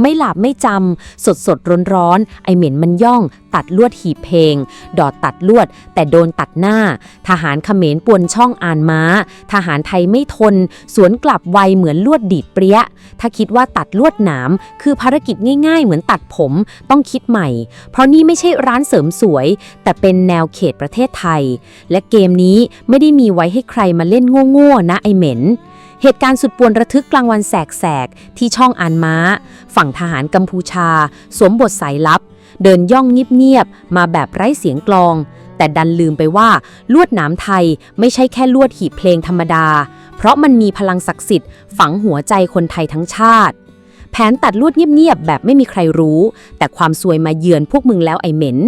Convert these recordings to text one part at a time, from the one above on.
ไม่หลับไม่จำสดสดร้อนร้อนไอเหม็นมันย่อง ตัดลวดหีบเพลง ดอดตัดลวด แต่โดนตัดหน้า ทหารเขมรปวนช่องอ่านม้า ทหารไทยไม่ทน สวนกลับไวเหมือนลวดดีดเปรี้ย ถ้าคิดว่าตัดลวดหนาม คือภารกิจง่ายๆ เหมือนตัดผม ต้องคิดใหม่ เพราะนี่ไม่ใช่ร้านเสริมสวย แต่เป็นแนวเขตประเทศไทย และเกมนี้ไม่ได้มีไว้ให้ใครมาเล่นโง่ๆนะไอเหม็น เหตุการณ์สุดปวนระทึกกลางวันแสกๆ ที่ช่องอานม้า ฝั่งทหารกัมพูชา สวมบทสายลับ เดินย่องเงียบๆ มาแบบไร้เสียงกลอง แต่ดันลืมไปว่าลวดหนามไทยไม่ใช่แค่ลวดหีบเพลงธรรมดา เพราะมันมีพลังศักดิ์สิทธิ์ฝังหัวใจคนไทยทั้งชาติ แผนตัดลวดเงียบๆ แบบไม่มีใครรู้ แต่ความซวยมาเยือนพวกมึงแล้วไอเหม็น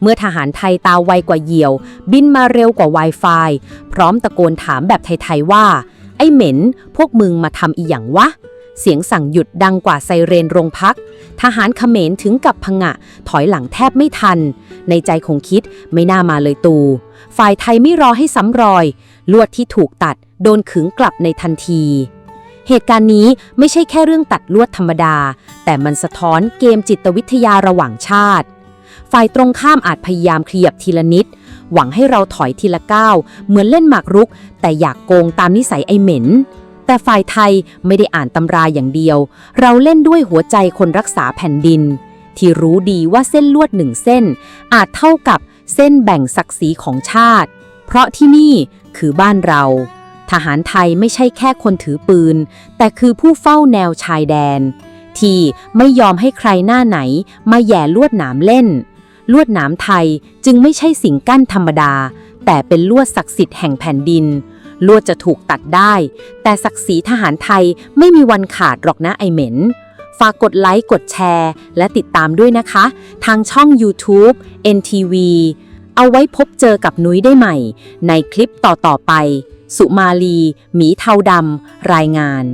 เมื่อทหารไทยตาไวกว่าเหยี่ยว บินมาเร็วกว่า Wi-Fi พร้อมตะโกนถามแบบไทย ๆ ว่า ไอ้เหม็น พวกมึงมาทำอีหยังวะ เสียงสั่งหยุดดังกว่าไซเรนโรงพัก ทหารเขมรถึงกับพงะ ถอยหลังแทบไม่ทัน ในใจคงคิดไม่น่ามาเลยตู ฝ่ายไทยไม่รอให้ซ้ำรอย ลวดที่ถูกตัด โดนขึงกลับในทันทีเหตุการณ์นี้ไม่ใช่แค่เรื่องตัดลวดธรรมดา แต่มันสะท้อนเกมจิตวิทยาระหว่างชาติ ฝ่ายตรงข้ามอาจพยายามเคลียบทีละนิด หวังให้เราถอยทีละก้าวเหมือนเล่นหมากรุก แต่อยากโกงตามนิสัยไอเหม็น แต่ฝ่ายไทยไม่ได้อ่านตำราอย่างเดียว เราเล่นด้วยหัวใจคนรักษาแผ่นดิน ที่รู้ดีว่าเส้นลวดหนึ่งเส้น อาจเท่ากับเส้นแบ่งศักดิ์ศรีของชาติ เพราะที่นี่คือบ้านเรา ทหารไทยไม่ใช่แค่คนถือปืน แต่คือผู้เฝ้าแนวชายแดน ที่ไม่ยอมให้ใครหน้าไหนมาแย่ลวดหนามเล่น ลวดหนามไทยจึงไม่ใช่สิ่งกั้นธรรมดา แต่เป็นลวดศักดิ์สิทธิ์แห่งแผ่นดิน ลวดจะถูกตัดได้ แต่ศักดิ์ศรีทหารไทยไม่มีวันขาดหรอกนะไอเหม็น ฝากกดไลค์กดแชร์ และติดตามด้วยนะคะ ทางช่อง YouTube NTV เอาไว้พบเจอกับนุ้ยได้ใหม่ ในคลิปต่อๆไป สุมาลี หมีเทาดำรายงาน